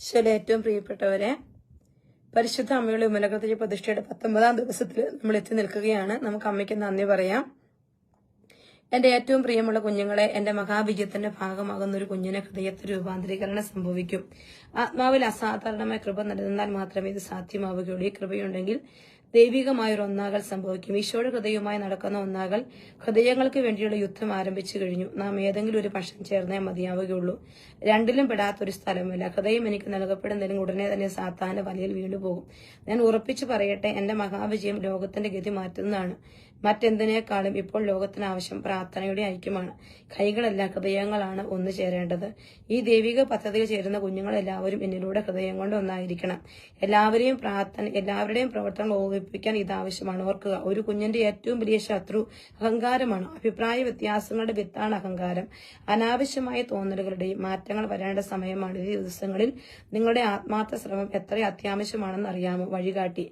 ഈശോയിലെ ഏറ്റവും പ്രിയപ്പെട്ടവരെ പരിശുദ്ധ അമ്മയുടെ ഉമലകത്തിലെ പ്രതിഷ്ഠയുടെ പത്തൊമ്പതാം ദിവസത്തിൽ നമ്മൾ എത്തി നിൽക്കുകയാണ്. നമുക്ക് അമ്മയ്ക്ക് നന്ദി പറയാം. എന്റെ ഏറ്റവും പ്രിയമുള്ള കുഞ്ഞുങ്ങളെ എന്റെ മഹാവിജയത്തിന്റെ ഭാഗമാകുന്ന ഒരു കുഞ്ഞിനെ ഹൃദയത്തിൽ രൂപാന്തരീകരണം സംഭവിക്കും. ആത്മാവിൽ അസാധാരണമായ കൃപ നിലനിന്നാൽ മാത്രമേ ഇത് സാധ്യമാവുകയുള്ളൂ. ഈ കൃപയുണ്ടെങ്കിൽ ദൈവികമായ ഒരു ഒന്നാകൽ സംഭവിക്കും. ഈശോയുടെ ഹൃദയവുമായി നടക്കുന്ന ഒന്നാകൽ ഹൃദയങ്ങൾക്ക് വേണ്ടിയുള്ള യുദ്ധം ആരംഭിച്ചു കഴിഞ്ഞു. നാം ഏതെങ്കിലും ഒരു പക്ഷം ചേർന്നേ മതിയാവുകയുള്ളൂ. രണ്ടിലും പെടാത്ത ഒരു സ്ഥലമില്ല. ഹൃദയം എനിക്ക് നൽകപ്പെടുന്നതിലും ഉടനെ തന്നെ സാത്താന്റെ വലയിൽ വീണ്ടുപോകും ഞാൻ ഉറപ്പിച്ചു പറയട്ടെ എന്റെ മഹാവിജയം ലോകത്തിന്റെ ഗതി മാറ്റുന്നതാണ്. മറ്റെന്തിനേക്കാളും ഇപ്പോൾ ലോകത്തിന് ആവശ്യം പ്രാർത്ഥനയുടെ ഐക്യമാണ്. കൈകളല്ല ഹൃദയങ്ങളാണ് ഒന്നു ചേരേണ്ടത്. ഈ ദൈവിക പദ്ധതിയിൽ ചേരുന്ന കുഞ്ഞുങ്ങളെല്ലാവരും എന്നിലൂടെ ഹൃദയം കൊണ്ട് ഒന്നായിരിക്കണം. എല്ലാവരെയും പ്രാർത്ഥന എല്ലാവരുടെയും പ്രവർത്തനങ്ങൾ ഓർമ്മിപ്പിക്കാൻ ഇത് ആവശ്യമാണ്. ഓർക്കുക ഒരു കുഞ്ഞിന്റെ ഏറ്റവും വലിയ ശത്രു അഹങ്കാരമാണ്. അഭിപ്രായ വ്യത്യാസങ്ങളുടെ വിത്താണ് അഹങ്കാരം. അനാവശ്യമായ തോന്നലുകളുടെയും മാറ്റങ്ങൾ വരേണ്ട സമയമാണ്. ഈ ദിവസങ്ങളിൽ നിങ്ങളുടെ ആത്മാർത്ഥ ശ്രമം എത്ര അത്യാവശ്യമാണെന്ന് അറിയാമോ? വഴികാട്ടി.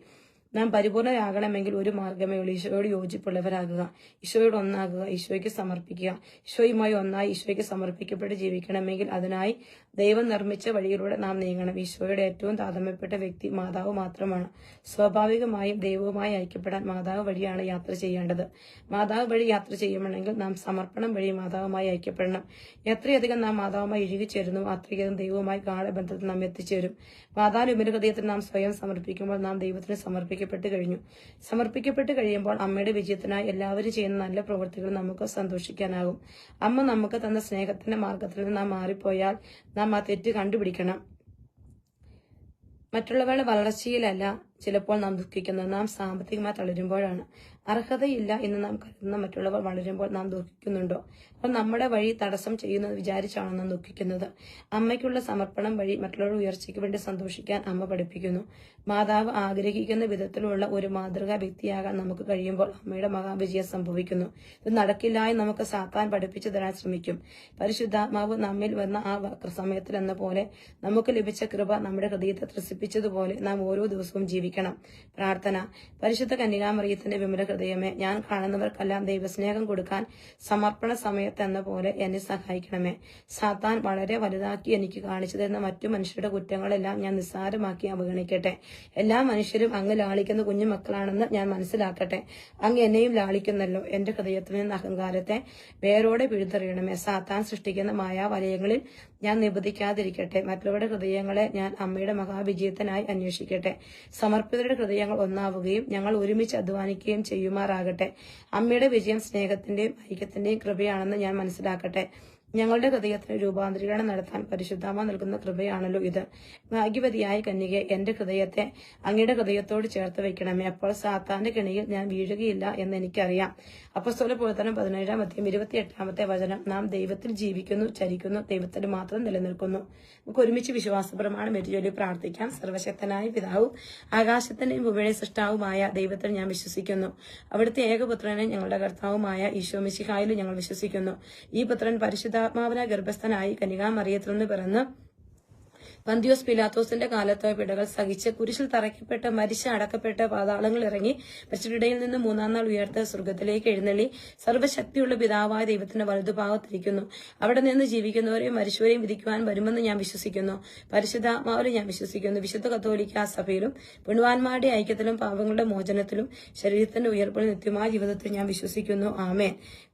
നാം പരിപൂർണരാകണമെങ്കിൽ ഒരു മാർഗമേ ഉള്ളൂ. ഈശോയോട് യോജിപ്പുള്ളവരാകുക. ഈശോയോട് ഒന്നാകുക. ഈശോയ്ക്ക് സമർപ്പിക്കുക. ഈശോയുമായി ഒന്നായി ഈശോയ്ക്ക് സമർപ്പിക്കപ്പെട്ട് ജീവിക്കണമെങ്കിൽ അതിനായി ദൈവം നിർമ്മിച്ച വഴിയിലൂടെ നാം നീങ്ങണം. ഈശോയുടെ ഏറ്റവും താതമ്യപ്പെട്ട വ്യക്തി മാതാവ് മാത്രമാണ്. സ്വാഭാവികമായും ദൈവവുമായി ഐക്യപ്പെടാൻ മാതാവ് വഴിയാണ് യാത്ര ചെയ്യേണ്ടത്. മാതാവ് വഴി യാത്ര ചെയ്യണമെങ്കിൽ നാം സമർപ്പണം വഴി മാതാവുമായി ഐക്യപ്പെടണം. എത്രയധികം നാം മാതാവുമായി ഇഴുകിച്ചേരുന്നു അത്രയധികം ദൈവവുമായി ഗാഠബന്ധത്തിൽ നാം എത്തിച്ചേരും. മാതാവിന് ഉപരിഹൃദയത്തിൽ നാം സ്വയം സമർപ്പിക്കുമ്പോൾ നാം ദൈവത്തിന് സമർപ്പിക്കപ്പെട്ട് കഴിഞ്ഞു. സമർപ്പിക്കപ്പെട്ട് കഴിയുമ്പോൾ അമ്മയുടെ വിജയത്തിനായി എല്ലാവരും ചെയ്യുന്ന നല്ല പ്രവൃത്തികൾ നമുക്ക് സന്തോഷിക്കാനാകും. അമ്മ നമുക്ക് തന്ന സ്നേഹത്തിന്റെ മാർഗത്തിൽ നിന്ന് നാം മാറിപ്പോയാൽ നാം ആ തെറ്റ് കണ്ടുപിടിക്കണം. മറ്റുള്ളവരുടെ വളർച്ചയിലല്ല ചിലപ്പോൾ നാം ദുഃഖിക്കുന്നത് നാം സാമ്പത്തികമായി തളരുമ്പോഴാണ്. അർഹതയില്ല എന്ന് നാം കരുതുന്ന മറ്റുള്ളവർ വളരുമ്പോൾ നാം ദുഃഖിക്കുന്നുണ്ടോ? അപ്പോൾ നമ്മുടെ വഴി തടസ്സം ചെയ്യുന്നത് വിചാരിച്ചാണോ നാം ദുഃഖിക്കുന്നത്. അമ്മയ്ക്കുള്ള സമർപ്പണം വഴി മറ്റുള്ളവരുടെ ഉയർച്ചയ്ക്ക് വേണ്ടി സന്തോഷിക്കാൻ അമ്മ പഠിപ്പിക്കുന്നു. മാതാവ് ആഗ്രഹിക്കുന്ന വിധത്തിലുള്ള ഒരു മാതൃകാ വ്യക്തിയാകാൻ നമുക്ക് കഴിയുമ്പോൾ അമ്മയുടെ മഹാവിജയം സംഭവിക്കുന്നു. ഇത് നടക്കില്ല എന്ന് നമുക്ക് സാത്താൻ പഠിപ്പിച്ചു തരാൻ ശ്രമിക്കും. പരിശുദ്ധാത്മാവ് നമ്മിൽ വന്ന ആ സമയത്തിൽ എന്ന പോലെ നമുക്ക് ലഭിച്ച കൃപ നമ്മുടെ ഹൃദയത്തെ ത്രസിപ്പിച്ചതുപോലെ നാം ഓരോ ദിവസവും ജീവിക്കണം പ്രാർത്ഥന. പരിശുദ്ധ കന്യകാമറിയത്തിന്റെ വിമല ഹൃദയമേ ഞാൻ കാണുന്നവർക്കെല്ലാം ദൈവസ്നേഹം കൊടുക്കാൻ സമർപ്പണ സമയത്ത് എന്ന പോലെ എന്നെ സഹായിക്കണമേ. സാത്താൻ വളരെ വലുതാക്കി എനിക്ക് കാണിച്ചു തരുന്ന മറ്റു മനുഷ്യരുടെ കുറ്റങ്ങളെല്ലാം ഞാൻ നിസ്സാരമാക്കി അവഗണിക്കട്ടെ. എല്ലാ മനുഷ്യരും അങ്ങ് ലാളിക്കുന്ന കുഞ്ഞു മക്കളാണെന്ന് ഞാൻ മനസ്സിലാക്കട്ടെ. അങ്ങ് എന്നെയും ലാളിക്കുന്നല്ലോ. എന്റെ ഹൃദയത്തിൽ നിന്ന് അഹങ്കാരത്തെ വേരോടെ പിഴുതെറിയണമേ. സാത്താൻ സൃഷ്ടിക്കുന്ന മായാവലയങ്ങളിൽ ഞാൻ നിബന്ധിക്കാതിരിക്കട്ടെ. മറ്റുള്ളവരുടെ ഹൃദയങ്ങളെ ഞാൻ അമ്മയുടെ മഹാവിജയത്തിനായി അന്വേഷിക്കട്ടെ. സമർപ്പിതരുടെ ഹൃദയങ്ങൾ ഒന്നാവുകയും ഞങ്ങൾ ഒരുമിച്ച് അധ്വാനിക്കുകയും ചെയ്യുമാറാകട്ടെ. അമ്മയുടെ വിജയം സ്നേഹത്തിന്റെയും ഐക്യത്തിന്റെയും കൃപയാണെന്ന് ഞാൻ മനസ്സിലാക്കട്ടെ. ഞങ്ങളുടെ ഹൃദയത്തിന് രൂപാന്തരീകരണം നടത്താൻ പരിശുദ്ധാമ നൽകുന്ന കൃപയാണല്ലോ ഇത്. ഭാഗ്യവതിയായ കന്യക എന്റെ ഹൃദയത്തെ അങ്ങയുടെ ഹൃദയത്തോട് ചേർത്ത് വെക്കണമേ അപ്പോൾ സാത്താന്റെ കെണിയിൽ ഞാൻ വീഴുകയില്ല എന്ന് എനിക്കറിയാം. അപ്പസ്തോല പ്രവർത്തനം പതിനേഴാം അധ്യയം ഇരുപത്തി എട്ടാമത്തെ വചനം. നാം ദൈവത്തിൽ ജീവിക്കുന്നു ചരിക്കുന്നു ദൈവത്തിൽ മാത്രം നിലനിൽക്കുന്നു. നമുക്ക് ഒരുമിച്ച് വിശ്വാസ പ്രമാണം പ്രാർത്ഥിക്കാം. സർവശക്തനായ പിതാവും ആകാശത്തിന്റെയും ഭൂമിയുടെ സൃഷ്ടാവുമായ ദൈവത്തിൽ ഞാൻ വിശ്വസിക്കുന്നു. അവിടുത്തെ ഏകപുത്രനെ ഞങ്ങളുടെ കർത്താവുമായ ഈശോ മിശിഹായിലും ഞങ്ങൾ വിശ്വസിക്കുന്നു. ഈ പുത്രൻ പരിശുദ്ധാത്മാവിന ഗർഭസ്ഥനായി കനികാമറിയത്തിൽ നിന്ന് പിറന്ന് പന്തിയോസ് പിലാത്തോസിന്റെ കാലത്ത് പിടകൾ സഹിച്ച് കുരിശിൽ തറയ്ക്കപ്പെട്ട് മരിച്ച അടക്കപ്പെട്ട പാതാളങ്ങൾ ഇറങ്ങി മരിച്ചിടയിൽ നിന്ന് മൂന്നാം നാൾ ഉയർത്ത സ്വർഗത്തിലേക്ക് എഴുന്നള്ളി സർവശക്തിയുള്ള പിതാവായ ദൈവത്തിന്റെ വലതുഭാഗത്തിരിക്കുന്നു. അവിടെ നിന്ന് ജീവിക്കുന്നവരെയും മരിച്ചവരെയും വിധിക്കുവാൻ വരുമെന്ന് ഞാൻ വിശ്വസിക്കുന്നു. പരിശുദ്ധാത്മാവിലും ഞാൻ വിശ്വസിക്കുന്നു. വിശുദ്ധ കത്തോലിക്ക സഭയിലും പെണ്ണുവാൻമാരുടെ ഐക്യത്തിലും പാവങ്ങളുടെ മോചനത്തിലും ശരീരത്തിന്റെ ഉയർപ്പിലും നിത്യമായ ജീവിതത്തിൽ ഞാൻ വിശ്വസിക്കുന്നു. ആമേ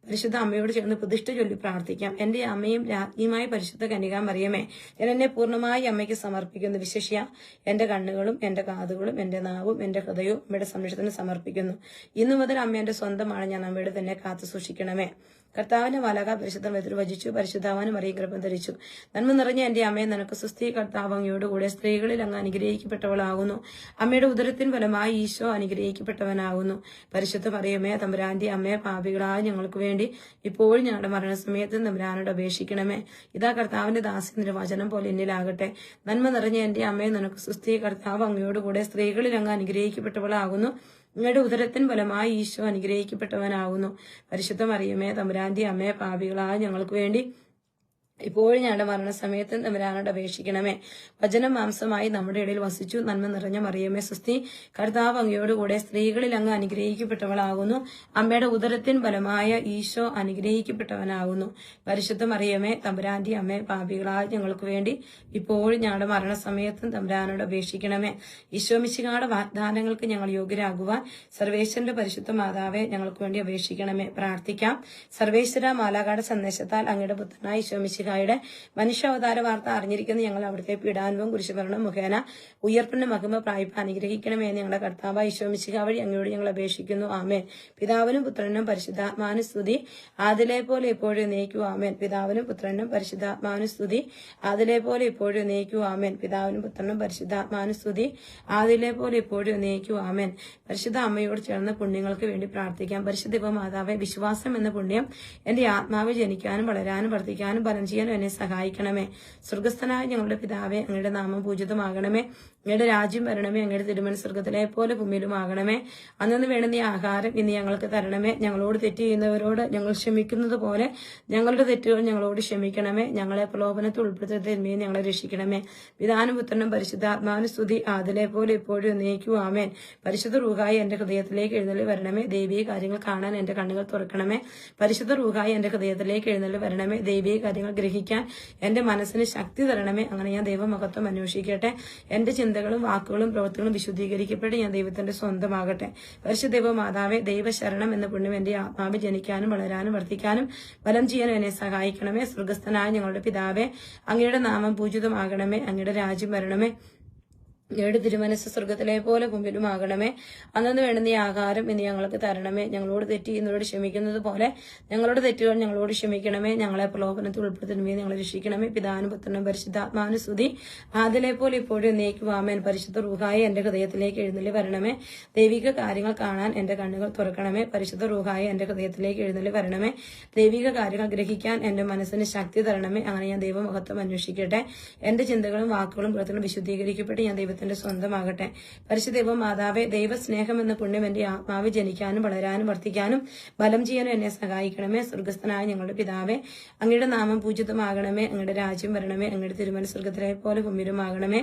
പരിശുദ്ധ അമ്മയോട് ചേർന്ന് പ്രതിഷ്ഠ ചൊല്ലി പ്രാർത്ഥിക്കാം. എന്റെ അമ്മയും രാജ്ഞിയുമായ പരിശുദ്ധ കനികാമറിയമേ ഞാൻ എന്നെ പൂർണമായി അമ്മയ്ക്ക് സമർപ്പിക്കുന്നു വിശേഷിയ എന്റെ കണ്ണുകളും എന്റെ കാതുകളും എന്റെ നാവും എന്റെ ഹൃദയവും അമ്മയുടെ സംരക്ഷണത്തിന് സമർപ്പിക്കുന്നു. ഇന്നു മുതൽ അമ്മ എന്റെ സ്വന്തമാണ്. ഞാൻ അമ്മയുടെ തന്നെ കാത്തു സൂക്ഷിക്കണമേ. കർത്താവിന്റെ വലക പരിശുദ്ധം വജിച്ചു പരിശുദ്ധാവാനും അറിയും ഗർഭം ധരിച്ചു. നന്മ നിറഞ്ഞ എന്റെ അമ്മയെ നിനക്ക് സുസ്ഥി കർത്താവ് അങ്ങയോടുകൂടെ സ്ത്രീകളിൽ അങ്ങ് അനുഗ്രഹിക്കപ്പെട്ടവളാകുന്നു. അമ്മയുടെ ഉദരത്തിൻ ഫലമായി ഈശോ അനുഗ്രഹിക്കപ്പെട്ടവനാകുന്നു. പരിശുദ്ധ പറയുമേ തമ്പുരാന്റെ അമ്മയെ പാപികളായ ഞങ്ങൾക്ക് വേണ്ടി ഇപ്പോഴും ഞങ്ങളുടെ മരണസമയത്ത് തമ്പുരാനോട് അപേക്ഷിക്കണമേ. ഇതാ കർത്താവിന്റെ ദാസി നിർവചനം പോലെ എന്നിലാകട്ടെ. നന്മ നിറഞ്ഞ എന്റെ അമ്മയെ നിനക്ക് സുസ്ഥി കർത്താവ് അങ്ങയോടുകൂടെ സ്ത്രീകളിൽ അങ്ങ് അനുഗ്രഹിക്കപ്പെട്ടവളാകുന്നു. നിങ്ങളുടെ ഉദരത്തിൻ ഫലമായി ഈശോ അനുഗ്രഹിക്കപ്പെട്ടവനാകുന്നു. പരിശുദ്ധ മറിയമേ തമ്പുരാന്റെ അമ്മയെ പാപികളായ ഞങ്ങൾക്ക് വേണ്ടി ഇപ്പോഴും ഞങ്ങളുടെ മരണസമയത്തും തമ്പുരാനോട് അപേക്ഷിക്കണമേ. വചനം മാംസമായി നമ്മുടെ ഇടയിൽ വസിച്ചു നന്മ നിറഞ്ഞ മറിയമേ സുസ്തി കർത്താവ് അങ്ങയോടുകൂടെ സ്ത്രീകളിൽ അങ്ങ് അനുഗ്രഹിക്കപ്പെട്ടവളാകുന്നു. അമ്മയുടെ ഉദരത്തിൻ ഫലമായ ഈശോ അനുഗ്രഹിക്കപ്പെട്ടവനാകുന്നു. പരിശുദ്ധ മറിയമേ തമ്പുരാന്റെ അമ്മ പാപികളായ ഞങ്ങൾക്ക് വേണ്ടി ഇപ്പോഴും ഞങ്ങളുടെ മരണസമയത്തും തമ്പുരാനോട് അപേക്ഷിക്കണമേ. ഈശോ മിശികായുടെ വാഗ്ദാനങ്ങൾക്ക് ഞങ്ങൾ യോഗ്യരാകുവാൻ സർവേശ്വരന്റെ പരിശുദ്ധ മാതാവെ ഞങ്ങൾക്ക് വേണ്ടി അപേക്ഷിക്കണമേ. പ്രാർത്ഥിക്കാം. സർവേശ്വര മാലാകാട് സന്ദേശത്താൽ അങ്ങയുടെ പുത്രനായ ഈശോ മിശിഹായുടെ മനുഷ്യാവതാര വാർത്ത അറിഞ്ഞിരിക്കുന്ന ഞങ്ങൾ അവിടുത്തെ പീഡാനുഭവം കുരിശുഭരണം മുഖേന ഉയർപ്പിന്റെ മഹിമ പ്രായ്പ അനുഗ്രഹിക്കണമേ ഞങ്ങളുടെ കർത്താവ് ഈശോ വഴി അങ്ങയോട് ഞങ്ങൾ അപേക്ഷിക്കുന്നു. ആമേൻ. പിതാവിനും പുത്രനും പരിശുദ്ധാത്മാനുസ്തുതി സ്തുതി. പോലെ ഇപ്പോഴും നയിക്കൂ ആമേൻ. പിതാവിനും പുത്രനും പരിശുദ്ധാത്മാനുസ്തുതി സ്തുതി. പോലെ ഇപ്പോഴും നയിക്കൂ ആമേൻ. പിതാവിനും പുത്രനും പരിശുദ്ധാത്മാനുസ്തുതി സ്തുതി. പോലെ ഇപ്പോഴും നയിക്കൂ ആമേൻ. പരിശുദ്ധ അമ്മയോട് ചേർന്ന് പുണ്യങ്ങൾക്ക് വേണ്ടി പ്രാർത്ഥിക്കാം. പരിശുദ്ധ മാതാവെ വിശ്വാസം എന്ന പുണ്യം എന്റെ ആത്മാവ് ജനിക്കാനും വളരാനും വർദ്ധിക്കാനും ഫലം ചെയ്യാനും എന്നെ സഹായിക്കണമേ. സ്വർഗസ്ഥനായ ഞങ്ങളുടെ പിതാവേ അങ്ങയുടെ നാമം പൂജിതമാകണമേ. അങ്ങയുടെ രാജ്യം വരണമേ അങ്ങയുടെ തിരുമന സ്വർഗത്തിലെ പോലെ ഭൂമിയിലുമാകണമേ. അന്നു വേണ്ടുന്ന ആഹാരം ഇന്ന് ഞങ്ങൾക്ക് തരണമേ. ഞങ്ങളോട് തെറ്റ് ചെയ്യുന്നവരോട് ഞങ്ങൾ ക്ഷമിക്കുന്നത് പോലെ ഞങ്ങളുടെ തെറ്റുകൾ ഞങ്ങളോട് ക്ഷമിക്കണമേ. ഞങ്ങളെ പ്രലോഭനത്തിൽ ഉൾപ്പെടുത്തി തിന്മയെ ഞങ്ങളെ രക്ഷിക്കണമേ. പിതാനും പുത്രനും പരിശുദ്ധാത്മാവിന് സ്തുതി. പോലെ ഇപ്പോഴും നയിക്കൂ ആമേൻ. പരിശുദ്ധ റൂഹായി എന്റെ ഹൃദയത്തിലേക്ക് എഴുന്നള്ളി വരണമേ. ദൈവീയ കാര്യങ്ങൾ കാണാൻ എന്റെ കണ്ണുകൾ തുറക്കണമേ. പരിശുദ്ധ റൂഹായി എന്റെ ഹൃദയത്തിലേക്ക് എഴുന്നള്ളി വരണമേ. ദൈവീയ കാര്യങ്ങൾ ഗ്രഹിക്കാൻ എന്റെ മനസ്സിന് ശക്തി തരണമേ. അങ്ങനെ ഞാൻ ദൈവമഹത്വം അന്വേഷിക്കട്ടെ. എന്റെ ചിന്തകളും വാക്കുകളും പ്രവൃത്തികളും വിശുദ്ധീകരിക്കപ്പെട്ട് ഞാൻ ദൈവത്തിന്റെ സ്വന്തമാകട്ടെ. പരിശുദ്ധ ദൈവ മാതാവെ ദൈവശരണം എന്ന പുണ്യം എന്റെ ആത്മാവ് ജനിക്കാനും വളരാനും വർദ്ധിക്കാനും ഫലം ചെയ്യാനും എന്നെ സഹായിക്കണമേ. സ്വർഗസ്ഥനായ ഞങ്ങളുടെ പിതാവേ അങ്ങയുടെ നാമം പൂജിതമാകണമേ. അങ്ങയുടെ രാജ്യം വരണമേ. ഞങ്ങളുടെ തിരുമനസ് സ്വർഗത്തിലെ പോലെ മുമ്പിലുമാകണമേ അന്നു വേണ്ടുന്ന ഈ ആഹാരം ഇനി ഞങ്ങൾക്ക് തരണമേ. ഞങ്ങളോട് തെറ്റി എന്നോട് ക്ഷമിക്കുന്നത് പോലെ ഞങ്ങളുടെ തെറ്റുകൾ ഞങ്ങളോട് ക്ഷമിക്കണമേ. ഞങ്ങളെ പ്രലോഭനത്തിൽ ഉൾപ്പെടുത്തണമേ. ഞങ്ങളെ രക്ഷിക്കണമേ. പിതാനുപുത്രനും പുത്രനും പരിശുദ്ധാത്മാവിന് സ്തുതി പോലെ ഇപ്പോഴും നീക്കുവാമേൻ പരിശുദ്ധ റൂഹായി എന്റെ ഹൃദയത്തിലേക്ക് എഴുന്നള്ളി വരണമേ. ദൈവിക കാര്യങ്ങൾ കാണാൻ എന്റെ കണ്ണുകൾ തുറക്കണമേ. പരിശുദ്ധ റൂഹായി എന്റെ ഹൃദയത്തിലേക്ക് എഴുന്നള്ളി വരണമേ. ദൈവിക കാര്യങ്ങൾ ഗ്രഹിക്കാൻ എന്റെ മനസ്സിന് ശക്തി തരണമേ. അങ്ങനെ ഞാൻ ദൈവമഹത്വം അന്വേഷിക്കട്ടെ. എന്റെ ചിന്തകളും വാക്കുകളും പ്രവർത്തനം വിശുദ്ധീകരിക്കപ്പെട്ട് ഞാൻ ദൈവത്തിന്റെ സ്വന്തമാകട്ടെ. പരിശുദ്ധ മാതാവെ ദൈവസ്നേഹം എന്ന പുണ്യം എന്റെ ആത്മാവ് ജനിക്കാനും വളരാനും വർദ്ധിക്കാനും ബലം ചെയ്യാനും എന്നെ സഹായിക്കണമേ. സ്വർഗസ്ഥനായ ഞങ്ങളുടെ പിതാവെ അങ്ങയുടെ നാമം പൂജിതമാകണമേ. അങ്ങയുടെ രാജ്യം വരണമേ. അങ്ങയുടെ തിരുമനസ്വർഗത്തിലെ പോലെ ഭൂമിയിലുമാകണമേ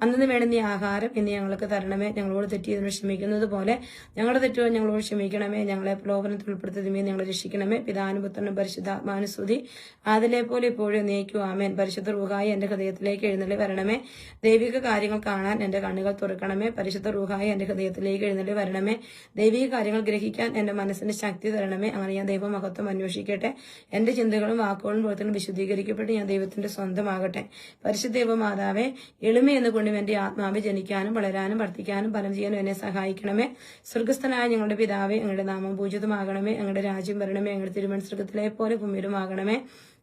അന്നു നീ ആഹാരം ഇന്ന് ഞങ്ങൾക്ക് തരണമേ. ഞങ്ങളോട് തെറ്റിയതിന് ചെയ്തതിന് ക്ഷമിക്കുന്നത് പോലെ ഞങ്ങളുടെ തെറ്റുകൾ ഞങ്ങളോട് ക്ഷമിക്കണമേ. ഞങ്ങളെ പ്രലോഭനത്തിൽ ഉൾപ്പെടുത്തതുമേ ഞങ്ങളെ രക്ഷിക്കണമേ. പിതാനുപുത്രനും പരിശുദ്ധാത്മാനു സ്തുതി. അതിലെ പോലെ ഇപ്പോഴും നീക്കൂ ആമേൻ. പരിശുദ്ധ റൂഹായി എന്റെ ഹൃദയത്തിലേക്ക് എഴുന്നള്ളി വരണമേ. ദൈവിക കാര്യങ്ങൾ കാണാൻ എന്റെ കണ്ണുകൾ തുറക്കണമേ. പരിശുദ്ധ റൂഹായി എന്റെ ഹൃദയത്തിലേക്ക് എഴുന്നള്ളി വരണമേ. ദൈവിക കാര്യങ്ങൾ ഗ്രഹിക്കാൻ എന്റെ മനസ്സിന് ശക്തി തരണമേ. അങ്ങനെ ഞാൻ ദൈവമഹത്വം അന്വേഷിക്കട്ടെ. എന്റെ ചിന്തകളും വാക്കുകളും പ്രവർത്തനം വിശുദ്ധീകരിക്കപ്പെട്ട് ഞാൻ ദൈവത്തിന്റെ സ്വന്തമാകട്ടെ. പരിശുദ്ധ ദൈവമാതാവെ എളിമയെന്ന് എളിമ എന്ന് എന്റെ ആത്മാവ് ജനിക്കാനും വളരാനും വർദ്ധിക്കാനും ഫലം ചെയ്യാനും എന്നെ സഹായിക്കണമേ. സ്വർഗസ്ഥനായ ഞങ്ങളുടെ പിതാവേ ഞങ്ങളുടെ നാമം പൂജിതമാകണമേ. ഞങ്ങളുടെ രാജ്യം വരണമേ. ഞങ്ങളുടെ തിരുമനസ്വർഗത്തിലെ പോലെ ഭൂമിയിലുമാകണമേ.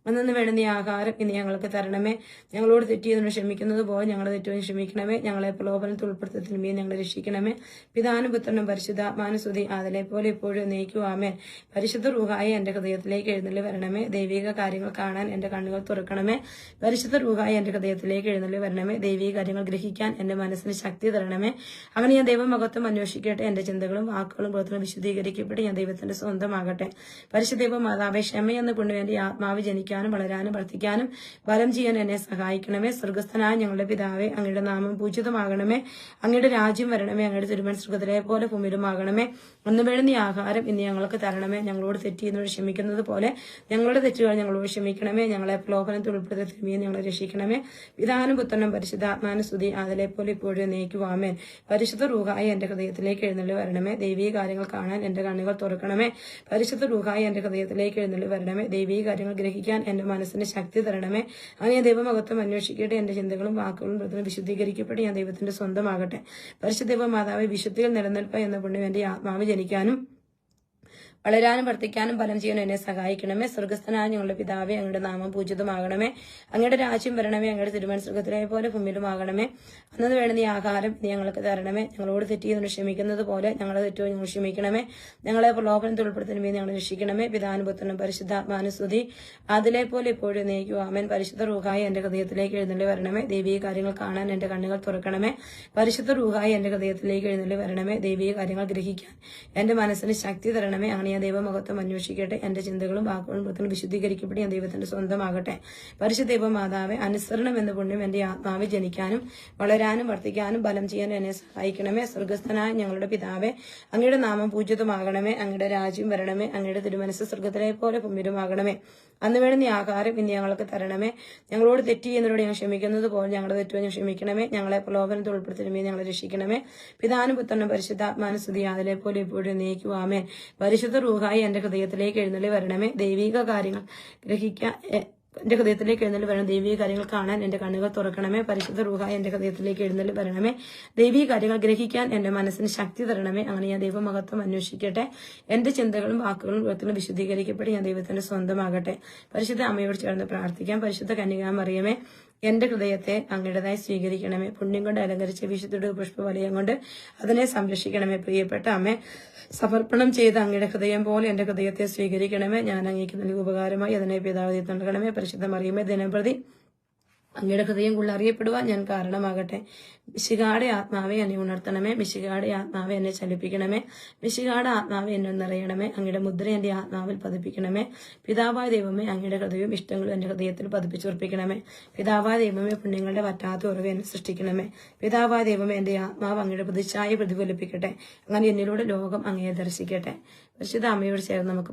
അന്നു വേണ്ടുന്ന ആഹാരം ഇനി ഞങ്ങൾക്ക് തരണമേ. ഞങ്ങളോട് തെറ്റ് ചെയ്തതിന് ക്ഷമിക്കുന്നത് പോലെ ഞങ്ങളെ തെറ്റുവിന് ക്ഷമിക്കണമേ. ഞങ്ങളെ പ്രലോഭനത്തിൽ ഉൾപ്പെടുത്തത്തിനുമേ ഞങ്ങളെ രക്ഷിക്കണമേ. പിതാനും പുത്രനും പരിശുദ്ധ മാനസുതി അതിലെ പോലെ ഇപ്പോഴും നീക്കുവാമേ പരിശുദ്ധ റൂഹായി എന്റെ ഹൃദയത്തിലേക്ക് എഴുന്നള്ളി വരണമേ. ദൈവിക കാര്യങ്ങൾ കാണാൻ എന്റെ കണ്ണുകൾ തുറക്കണമേ. പരിശുദ്ധ റൂഹായി എന്റെ ഹൃദയത്തിലേക്ക് എഴുന്നള്ളി വരണമേ. ദൈവിക കാര്യങ്ങൾ ഗ്രഹിക്കാൻ എന്റെ മനസ്സിന് ശക്തി തരണമേ. അങ്ങനെ ഞാൻ ദൈവമകത്വം അന്വേഷിക്കട്ടെ. എന്റെ ചിന്തകളും വാക്കുകളും പ്രവർത്തനം വിശുദ്ധീകരിക്കപ്പെട്ട് ഞാൻ ദൈവത്തിന്റെ സ്വന്തമാകട്ടെ. പരിശുദ്ധ മാതാവേ ക്ഷമയെന്ന് കൊണ്ടുവേണ്ടി ആത്മാവ് ജനിക്കാനും വളരാനും വർദ്ധിക്കാനും ബലം ചെയ്യാൻ എന്നെ സഹായിക്കണമേ. സ്വർഗസ്ഥനായ ഞങ്ങളുടെ പിതാവേ അങ്ങയുടെ നാമം പൂജിതമാകണമേ. അങ്ങയുടെ രാജ്യം വരണമേ. അങ്ങയുടെ തിരുമൻ സുഖത്തിലെ പോലെ ഭൂമിയിലുമാകണമേ. ഒന്ന് വേണ്ടുന്ന ആഹാരം ഇന്ന് ഞങ്ങൾക്ക് തരണമേ. ഞങ്ങളോട് തെറ്റ് ചെയ്യുന്നവർ ക്ഷമിക്കുന്നത് പോലെ ഞങ്ങളുടെ തെറ്റുകൾ ഞങ്ങളോട് ക്ഷമിക്കണമേ. ഞങ്ങളെ പ്രലോഭനത്തിൽ ഉൾപ്പെടുത്തി തിരുമിയെ ഞങ്ങളെ രക്ഷിക്കണമേ. പിതാനും പുത്രനും പരിശുദ്ധാത്മാനും സ്തുതി. അതിലെ പോലെ ഇപ്പോഴും നീക്കുവാമേൻ പരിശുദ്ധ റൂഹായി എന്റെ ഹൃദയത്തിലേക്ക് എഴുന്നള്ളി വരണമേ. ദൈവീയ കാര്യങ്ങൾ കാണാൻ എന്റെ കണ്ണുകൾ തുറക്കണമേ. പരിശുദ്ധ റൂഹായി എന്റെ ഹൃദയത്തിലേക്ക് എഴുന്നള്ളി വരണമേ. ദൈവീയ കാര്യങ്ങൾ ഗ്രഹിക്കാൻ എന്റെ മനസ്സിന് ശക്തി തരണമേ. അങ്ങനെ ദൈവമഹത്വം അന്വേഷിക്കട്ടെ. എന്റെ ചിന്തകളും വാക്കുകളും പ്രവർത്തനം വിശുദ്ധീകരിക്കപ്പെട്ട് ഞാൻ ദൈവത്തിന്റെ സ്വന്തമാകട്ടെ. പരിശുദ്ധ മാതാവ് വിശുദ്ധിയിൽ നിലനിൽപ്പ എന്ന പുണ്യം എന്റെ ആത്മാവ് ജനിക്കാനും വളരാനും വർദ്ധിക്കാനും ഫലം ചെയ്യാനും എന്നെ സഹായിക്കണമേ. സ്വർഗസ്ഥനായ ഞങ്ങളുടെ പിതാവേ അങ്ങയുടെ നാമം പൂജിതമാകണമേ. അങ്ങയുടെ രാജ്യം വരണമേ. അങ്ങയുടെ തിരുമൻ സ്വർഗത്തിലായ പോലെ ഭൂമിയിലുമാകണമേ. അന്നത് വേണ്ട നീ ആഹാരം നീ ഞങ്ങൾക്ക് തരണമേ. ഞങ്ങളോട് തെറ്റ് ചെയ്യുന്നതിന് ക്ഷമിക്കുന്നത് പോലെ ഞങ്ങളെ തെറ്റുമോ ഞങ്ങൾ ക്ഷമിക്കണമേ. ഞങ്ങളെ പ്രലോഭനത്തിൽ ഉൾപ്പെടുത്തണമേ ഞങ്ങൾ രക്ഷിക്കണമേ. പിതാനുപുത്രനും പരിശുദ്ധാത്മാനുസ്തുതി അതിലെ പോലെ ഇപ്പോഴും നീക്കുക ആമേൻ. പരിശുദ്ധ റൂഹായി എന്റെ ഹൃദയത്തിലേക്ക് എഴുന്നള്ളി വരണമേ. ദേവീയ കാര്യങ്ങൾ കാണാൻ എന്റെ കണ്ണുകൾ തുറക്കണമേ. പരിശുദ്ധ റൂഹായി എന്റെ ഹൃദയത്തിലേക്ക് എഴുന്നള്ളി വരണമേ. ദേവീയ കാര്യങ്ങൾ ഗ്രഹിക്കാൻ എന്റെ മനസ്സിന് ശക്തി തരണമേ. അങ്ങനെ ഞാൻ ദൈവമഹത്വം അന്വേഷിക്കട്ടെ. എന്റെ ചിന്തകളും വാക്കുകളും വൃത്തികളും വിശുദ്ധീകരിക്കപ്പെട്ട് ഞാൻ ദൈവത്തിന്റെ സ്വന്തമാകട്ടെ. പരിശുദ്ധ ദൈവമാതാവെ അനുസരണം എന്ന പുണ്യം എന്റെ ആത്മാവ് ജനിക്കാനും വളരാനും വർദ്ധിക്കാനും ബലം ചെയ്യാനും എന്നെ സഹായിക്കണമേ. സ്വർഗസ്ഥനായ ഞങ്ങളുടെ പിതാവെ അങ്ങയുടെ നാമം പൂജ്യതമാകണമേ അങ്ങയുടെ രാജ്യം വരണമേ. അങ്ങയുടെ തിരുമനസ് സ്വർഗത്തിലെ പോലെ പുമ്പിരുമാകണമേ അന്ന് വേണ്ടുന്ന ആഹാരം ഇന്ന് ഞങ്ങൾക്ക് തരണമേ. ഞങ്ങളോട് തെറ്റി ചെയ്യുന്നവരോട് ഞങ്ങൾ ക്ഷമിക്കുന്നത് പോലെ ഞങ്ങളുടെ തെറ്റുകൾ ഞങ്ങൾ ക്ഷമിക്കണമേ. ഞങ്ങളെ പ്രലോഭനത്തിൽ ഉൾപ്പെടുത്തണമേ. ഞങ്ങളെ രക്ഷിക്കണമേ. പിതാനും പുത്രനും പരിശുദ്ധാത്മാനും സ്തുതി. അതിലെ പോലെ ഇപ്പോഴും നീക്കുവാമേ പരിശുദ്ധ റൂഹായി എന്റെ ഹൃദയത്തിലേക്ക് എഴുന്നള്ളി വരണമേ. ദൈവിക കാര്യങ്ങൾ ഗ്രഹിക്കാൻ എന്റെ ഹൃദയത്തിലേക്ക് എഴുന്നള്ളി വരണം. ദൈവിക കാര്യങ്ങൾ കാണാൻ എന്റെ കണ്ണുകൾ തുറക്കണമേ. പരിശുദ്ധ റൂഹായി എന്റെ ഹൃദയത്തിലേക്ക് എഴുന്നള്ളി വരണമേ. ദൈവിക കാര്യങ്ങൾ ഗ്രഹിക്കാൻ എന്റെ മനസ്സിന് ശക്തി തരണമേ. അങ്ങനെ ഞാൻ ദൈവമഹത്വം അന്വേഷിക്കട്ടെ. എന്റെ ചിന്തകളും വാക്കുകളും വൃത്തികളും വിശുദ്ധീകരിക്കപ്പെട്ട് ഞാൻ ദൈവത്തിന്റെ സ്വന്തമാകട്ടെ. പരിശുദ്ധ അമ്മയോട് ചേർന്ന് പ്രാർത്ഥിക്കാം. പരിശുദ്ധ കന്യകാമറിയമേ എന്റെ ഹൃദയത്തെ അങ്ങയുടേതായി സ്വീകരിക്കണമേ. പുണ്യം കൊണ്ട് അലങ്കരിച്ച വിശുദ്ധയുടെ പുഷ്പവലയം കൊണ്ട് അതിനെ സംരക്ഷിക്കണമേ. പ്രിയപ്പെട്ട അമ്മേ സമർപ്പണം ചെയ്ത് അങ്ങയുടെ ഹൃദയം പോലെ എന്റെ ഹൃദയത്തെ സ്വീകരിക്കണമേ. ഞാൻ അങ്ങേക്ക് നൽകിയ ഉപകാരമായി അതിനെ പിതാവതി നൽകണമേ. പരിശുദ്ധ മറിയമേ ദിനംപ്രതി അങ്ങയുടെ ഹൃദയം കൊണ്ട് അറിയപ്പെടുവാൻ ഞാൻ കാരണമാകട്ടെ. മിശികാടെ ആത്മാവെ എന്നെ ഉണർത്തണമേ. മിശികാടെ ആത്മാവെ എന്നെ ചലിപ്പിക്കണമേ. മിശികാടെ ആത്മാവെ എന്നെ നിറയണമേ. അങ്ങയുടെ മുദ്ര എന്റെ ആത്മാവിൽ പതിപ്പിക്കണമേ. പിതാവായ ദൈവമേ അങ്ങയുടെ ഹൃദയവും ഇഷ്ടങ്ങളും എന്റെ ഹൃദയത്തിൽ പതിപ്പിച്ചുറപ്പിക്കണമേ. പിതാവായ ദൈവമേ പുണ്യങ്ങളുടെ വറ്റാത്ത ഉറവ് എന്നെ സൃഷ്ടിക്കണമേ. പിതാവായ ദൈവമേ എന്റെ ആത്മാവ് അങ്ങയുടെ പ്രതിച്ഛായ പ്രതിഫലിപ്പിക്കട്ടെ. അങ്ങനെ എന്നിലൂടെ ലോകം അങ്ങയെ ദർശിക്കട്ടെ. പരിശുദ്ധ അമ്മയോട് ചേർന്ന് നമുക്ക്